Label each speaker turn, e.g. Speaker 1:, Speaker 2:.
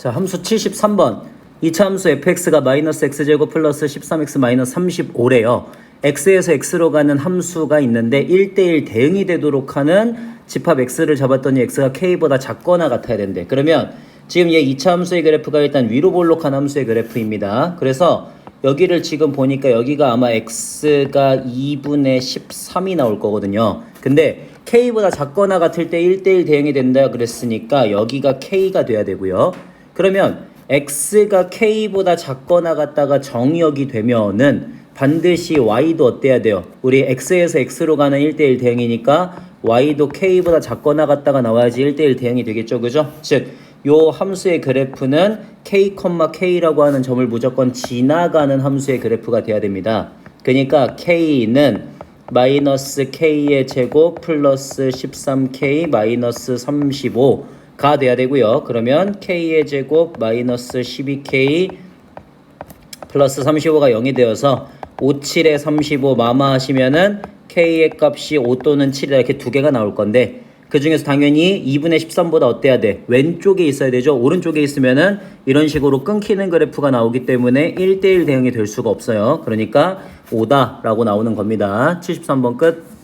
Speaker 1: 자, 함수 73번. 2차 함수 fx가 마이너스 x제곱 플러스 13x 마이너스 35래요. x에서 x로 가는 함수가 있는데 1대1 대응이 되도록 하는 집합 x를 잡았더니 x가 k보다 작거나 같아야 된대. 그러면 지금 얘 2차 함수의 그래프가 일단 위로 볼록한 함수의 그래프입니다. 그래서 여기를 지금 보니까 여기가 아마 x가 2분의 13이 나올 거거든요. 근데 k보다 작거나 같을 때 1대1 대응이 된다 그랬으니까 여기가 k가 돼야 되고요. 그러면 x가 k보다 작거나 같다가 정역이 되면은 반드시 y도 어때야 돼요? 우리 x에서 x로 가는 1대1 대응이니까 y도 k보다 작거나 같다가 나와야지 1대1 대응이 되겠죠. 그죠? 즉, 요 함수의 그래프는 k, k라고 하는 점을 무조건 지나가는 함수의 그래프가 돼야 됩니다. 그러니까 k는 마이너스 k의 제곱 플러스 13k 마이너스 35 가 돼야 되고요. 그러면 k의 제곱 마이너스 12k 플러스 35가 0이 되어서 5, 7에 35 마마 하시면은 k의 값이 5 또는 7이다 이렇게 두 개가 나올 건데 그 중에서 당연히 2분의 13보다 어때야 돼? 왼쪽에 있어야 되죠. 오른쪽에 있으면은 이런 식으로 끊기는 그래프가 나오기 때문에 1대1 대응이 될 수가 없어요. 그러니까 5다라고 나오는 겁니다. 73번 끝.